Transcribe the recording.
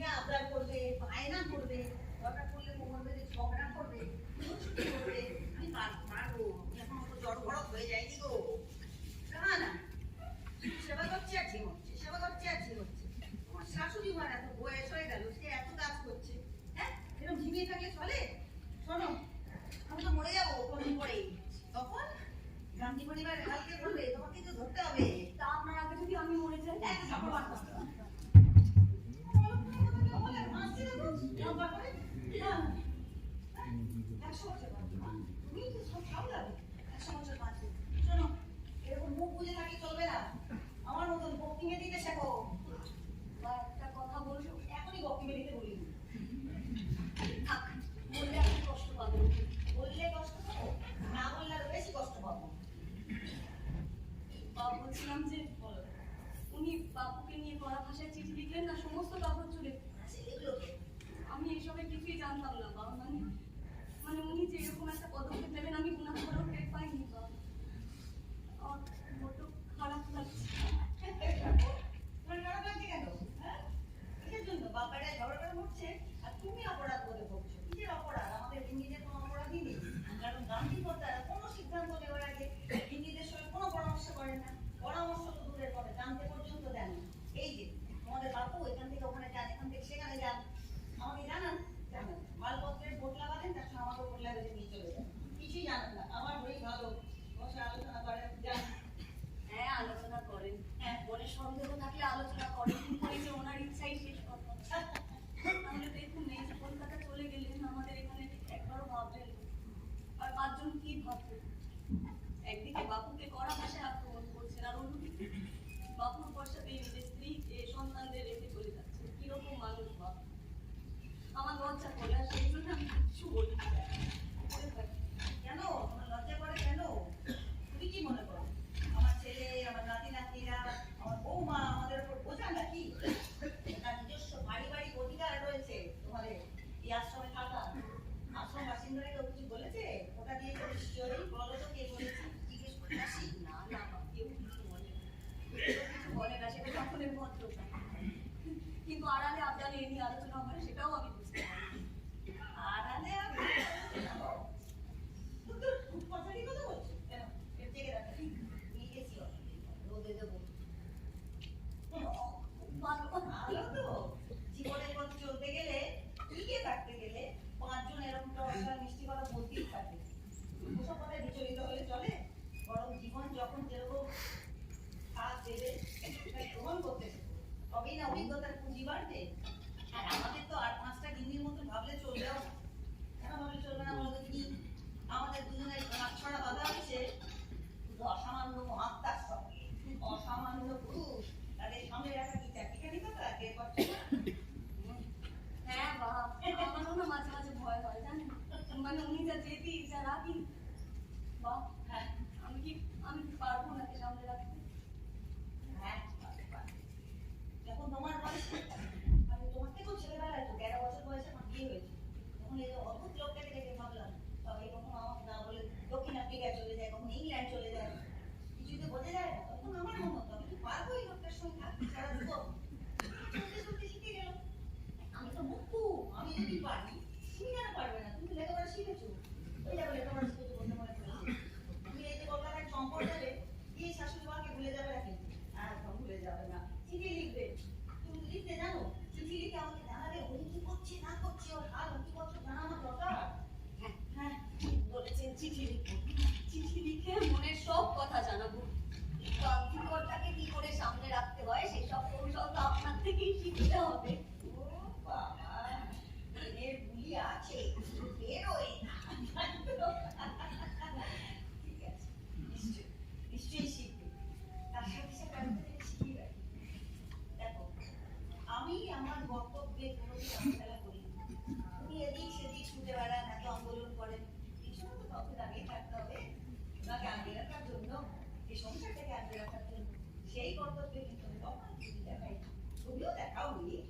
নিয়ে আবদার করবে বায়না করবে দরকার পড়লে কোমর বেঁধে ঝগড়া করবে ছুটি করবে আমি পারব পারব এখন অত জড় বড় হয়ে যায়নি গো। না না সেবা করছে আর ঠিক হচ্ছে সেবা করছে আর ঠিক হচ্ছে। আমার শাশুড়ি মার এত বয়স হয়ে গেল সে এত কাজ করছে। হ্যাঁ এরকম ঝিমিয়ে থাকলে চলে? শোনো আমি তো মরে যাব পরেই। তখন গান্ধী পরিবারের হালকে বলবে তোমাকে তো ধরতে হবে। তা আপনার আগে যদি আমি মরে যাই? এক থাপ্পড় বললে কষ্ট পাবেন বললে কষ্ট পাবো না বললে আরও বেশি কষ্ট পাবো বা বলছিলাম যে, উনি বাপুকে নিয়ে কড়া ভাষায় চিঠি লিখলেন না, সমস্ত কাগজ জুড়ে সেগুলো তো আমি এসবের কিছুই জানতাম না, বাবা মানে মানে উনি যে এরকম একটা পদক্ষেপ নেবেন, আমি উনার কোনো টের পাইনি, বাবা। আমার বড্ড খারাপ লাগছে। খারাপ কেন? হ্যাঁ? কিসের জন্য? বাবারা ঝগড়া করে মরছে? আর তুমি অপরাধ করে ভুগছো কিসের অপরাধ আমাদের হিন্দিদের কোনো অপরাধই নেই কারণ গান্ধী কর্তারা কোনো সিদ্ধান্ত নেওয়ার আগে হিন্দিদের সঙ্গে কোনো পরামর্শ করেন না পরামর্শ তো দূরের কথা জানতে পর্যন্ত দেন না। এই যে আমাদের বাপু এখান থেকে ওখানে যান এখান থেকে সেখানে যান আমাকে জানান জানান মালপত্রের বোট লাগালেন তার সঙ্গে আমাকে বোট লাগাতে নিয়ে চলে যান কিছুই জানেন না আমার হয়েই ভালো বসে আলোচনা করেন যান হ্যাঁ আলোচনা করেন হ্যাঁ মনে সন্দেহ থাকলে আলোচনা করেন কিন্তু ওই যে ওনার ইচ্ছাই শেষ কথা তাহলে দেখুন এই যে কলকাতা চলে গেলেন আমাদের এখানে একবারও ভাবলেন না। আর পাঁচজন কি ভাববে একদিকে বাপুকে কড়া ভাষায় আক্রমণ করছেন আর অন্যদিকে বাপুর পশ্চাতে নিজের স্ত্রী সন্তানদের রেখে চলে যাচ্ছে কীরকম মানুষ বাপ আমার লজ্জা করে আর সেই জন্য আমি কিছু বলি না। করে থাকি। কেন তোমার লজ্জা করে কেন তুমি কি মনে করো আমার ছেলে আমার নাতি নাতনিরা আমার বৌমা আমাদের উপর বোঝা নাকি তার নিজস্ব পারিবারিক অধিকার রয়েছে তোমাদের এই আশ্রমে থাকা আশ্রম বাসিন্দারা কেউ কিছু বলেছে ওটা দিয়ে তো নিশ্চয়ই বলো তো কে বলেছে জিজ্ঞেস করে আসি না না মা, কেউ কিছু বলে না। কেউ কিছু বলে না সেটা সকলের ভদ্রতা কিন্তু আড়ালে আবদালে এ নিয়ে আলোচনা হয় সেটাও আমি বুঝতে পারি আড়ালে আর জানো, শুধু কথারই কথা বলছো কেন এর জেগে রাখা নিয়ে গেছি রোদে দেবো ভালো ভালো তো জীবনের পথ চলতে গেলে টিকে থাকতে গেলে পাঁচজন এরকম দশটা মিষ্টি কথা বলতেই থাকে ওসব কথায় বিচলিত হলে চলে বরং জীবন যখন যেরকম কাজ দেবে সেটা গ্রহণ করতে শেখো। তবেই না অভিজ্ঞতার পুঁজি বাড়বে? আর আমাদের তো আর পাঁচটা গিন্নির মতো ভাবলে চলবেও না কেন ভাবলে চলবে না বলতো কি আমাদের দুজনের হাত ছড়া বাঁধা হয়েছে শুধু অসামান্য মহাত্মার সঙ্গে অসামান্য পুরুষ তাদের সামনে রাখা কি চাকরিখানি কথা কে করছে না? হ্যাঁ বা আমারও না মাঝে মাঝে ভয় হয় জানেন মানে উনি যা জেদি যা রাগি বা হ্যাঁ আমি কি আমি কি পারব নাকি সামনে রাখতে হ্যাঁ পারে, পারে। যখন তোমার বয়স মানে তোমার থেকেও ছেলেবেলায় তো তেরো বছর বয়সে আমার বিয়ে হয়েছে তখন এই যে অদ্ভুত লোকটাকে দেখে ভাবলাম তবে কখন আমাকে না বলে দক্ষিণ আফ্রিকা চলে যায়? কখনো ইংল্যান্ড চলে যায়? কিছুতে তো বোঝা যায় না। তখন আমার মনে হতো, আমি কি পারব এই লোকটার সঙ্গে? সারা জীবন চলতে চলতে শিখে গেল আমি তো মুক্তু আমি যদি পারি তুমি কেন পারবে না তুমি লেখাপড়া শিখেছো ওই যাবে লেখাপড়া শিখেছো বলতে মনে পড়েছে তুমি এই যে কলকাতায় সম্পর্ক যাবে এই শাশুড়ি মাকে ভুলে যাবে না কিন্তু একদম ভুলে যাবে না চিঠি লিখবে তুমি লিখতে জানো চিঠি লিখে আমাকে জানাবে উনি কি করছে না করছে ওর হাল কি করছে জানা আমার দরকার হ্যাঁ হ্যাঁ ঠিক বলেছেন চিঠি লিখব চিঠি লিখে মনের সব কথা জানাব গান্ধীকরটাকে কি করে সামনে রাখতে হয় সেই সব কৌশল তো আপনার আমি দেখো আমি আমার বক্তব্যে কোনোদিন অবহেলা করি না। তুমি এদিক সেদিক ছুটে বেড়ান এত আন্দোলন করেন পিছনে তো কাউকে দাঁড়িয়ে থাকতে হবে ওনাকে আগিয়ে রাখার জন্য এই সংসারটাকে আগিয়ে রাখার জন্য সেই কর্তব্যে কিন্তু আমি কখনো